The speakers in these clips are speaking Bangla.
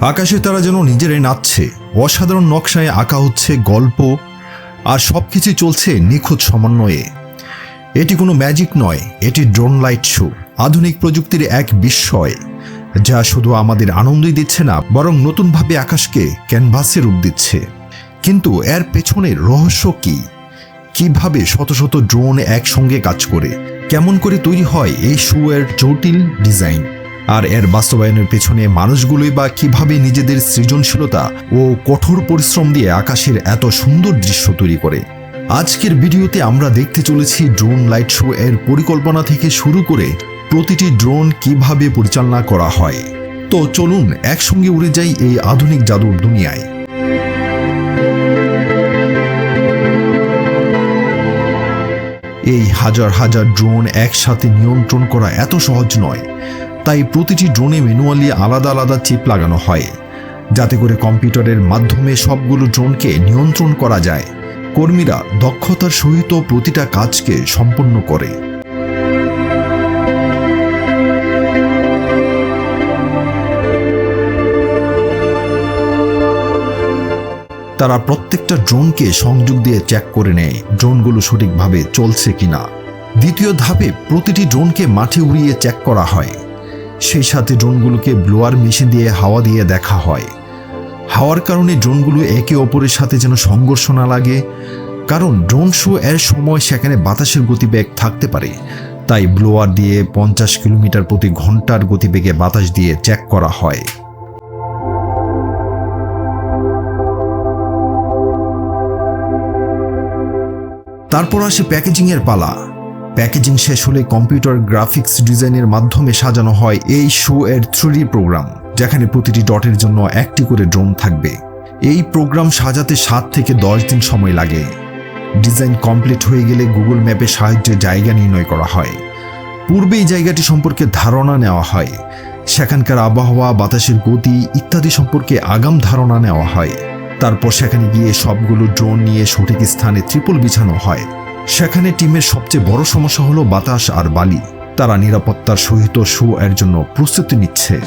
আকাশে তারা যেন নিজেরাই নাচছে। অসাধারণ নকশায় আঁকা হচ্ছে গল্প, আর সব কিছু চলছে নিখুঁত সমন্বয়ে। এটি কোনো ম্যাজিক নয়, এটি ড্রোন লাইট শো। আধুনিক প্রযুক্তির এক বিস্ময়, যা শুধু আমাদের আনন্দই দিচ্ছে না, বরং নতুনভাবে আকাশকে ক্যানভাসে রূপ দিচ্ছে। কিন্তু এর পেছনের রহস্য কি? কীভাবে শত শত ড্রোন একসঙ্গে কাজ করে? কেমন করে তৈরি হয় এই শো এর জটিল ডিজাইন? আর এর বাস্তবায়নের পেছনে মানুষগুলোই বা কীভাবে নিজেদের সৃজনশীলতা ও কঠোর পরিশ্রম দিয়ে আকাশের এত সুন্দর দৃশ্য তৈরি করে। আজকের ভিডিওতে আমরা দেখতে চলেছি ড্রোন লাইট শো এর পরিকল্পনা থেকে শুরু করে প্রতিটি ড্রোন কীভাবে পরিচালনা করা হয়। তো চলুন একসঙ্গে উড়ে যাই এই আধুনিক জাদুর দুনিয়ায়। এই হাজার হাজার ড্রোন একসাথে নিয়ন্ত্রণ করা এত সহজ নয়। তাই প্রতিটি ড্রোনে ম্যানুয়ালি আলাদা আলাদা চিপ লাগানো হয়। যাতে করে কম্পিউটারের মাধ্যমে সবগুলো ড্রোনকে নিয়ন্ত্রণ করা যায়। কর্মীরা দক্ষতার সহিত প্রতিটা কাজকে সম্পন্ন করে। তারা প্রত্যেকটা ড্রোনকে সংযোগ দিয়ে চেক করে নেয়, ড্রোনগুলো সঠিকভাবে চলছে কিনা। দ্বিতীয় ধাপে প্রতিটি ড্রোনকে মাঠে উড়িয়ে চেক করা হয়। সেই সাথে ড্রোনগুলোকে ব্লোয়ার মেশিন দিয়ে হাওয়া দিয়ে দেখা হয়। হাওয়ার কারণে ড্রোনগুলো একে অপরের সাথে যেন সংঘর্ষ না লাগে, কারণ ড্রোন শো এর সময় সেখানে বাতাসের গতিবেগ থাকতে পারে। তাই ব্লোয়ার দিয়ে পঞ্চাশ কিলোমিটার প্রতি ঘণ্টার গতিবেগে বাতাস দিয়ে চেক করা হয়। তারপর আসে প্যাকেজিংয়ের পালা। প্যাকেজিং শেষ হলে কম্পিউটার গ্রাফিক্স ডিজাইনের মাধ্যমে সাজানো হয় এই শো এর থ্রি প্রোগ্রাম, যেখানে প্রতিটি ডটের জন্য একটি করে ড্রোন থাকবে। এই প্রোগ্রাম সাজাতে সাত থেকে দশ দিন সময় লাগে। ডিজাইন কমপ্লিট হয়ে গেলে গুগল ম্যাপের সাহায্যে জায়গা নির্ণয় করা হয়। পূর্বে এই জায়গাটি সম্পর্কে ধারণা নেওয়া হয়। সেখানকার আবহাওয়া, বাতাসের গতি ইত্যাদি সম্পর্কে আগাম ধারণা নেওয়া হয়। তারপর সেখানে গিয়ে সবগুলো ড্রোন নিয়ে সঠিক স্থানে ত্রিপল বিছানো হয়। সেখানে টিমের সবচেয়ে বড় সমস্যা হলো বাতাস আর বালি। তারা নিরাপত্তার সহিত শো এর জন্য প্রস্তুতি নিচ্ছে।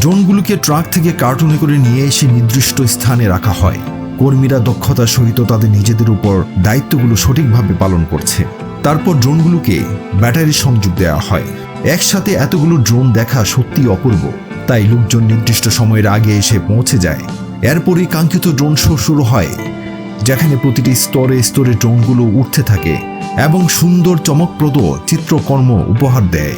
ড্রোনগুলোকে ট্রাক থেকে কার্টুনে করে নিয়ে এসে নির্দিষ্ট স্থানে রাখা হয়। কর্মীরা দক্ষতার সহিত তাদের নিজেদের উপর দায়িত্বগুলো সঠিকভাবে পালন করছে। তারপর ড্রোনগুলোকে ব্যাটারি সংযোগ দেওয়া হয়। একসাথে এতগুলো ড্রোন দেখা সত্যি অপূর্ব। তাই লোকজন নির্দিষ্ট সময়ের আগে এসে পৌঁছে যায়। এরপরই কাঙ্ক্ষিত ড্রোন শো শুরু হয়। যেখানে প্রতিটি স্তরে স্তরে ড্রোনগুলো উঠতে থাকে এবং সুন্দর চমকপ্রদ চিত্রকর্ম উপহার দেয়।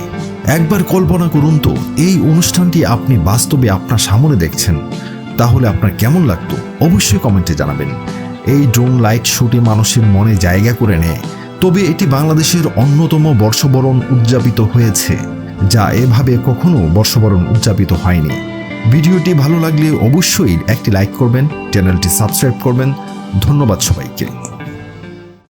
একবার কল্পনা করুন তো, এই অনুষ্ঠানটি আপনি বাস্তবে আপনার সামনে দেখছেন। তাহলে আপনার কেমন লাগতো? অবশ্যই কমেন্টে জানাবেন। এই ড্রোন লাইট শুটে মানুষের মনে জায়গা করে নেয়। তবে এটি বাংলাদেশের অন্যতম বর্ষবরণ উদযাপিত হয়েছে, যা এভাবে কখনো বর্ষবরণ উদযাপিত হয়নি। ভিডিওটি ভালো লাগলে অবশ্যই একটি লাইক করবেন, চ্যানেলটি সাবস্ক্রাইব করবেন ধন্যবাদ সবাইকে।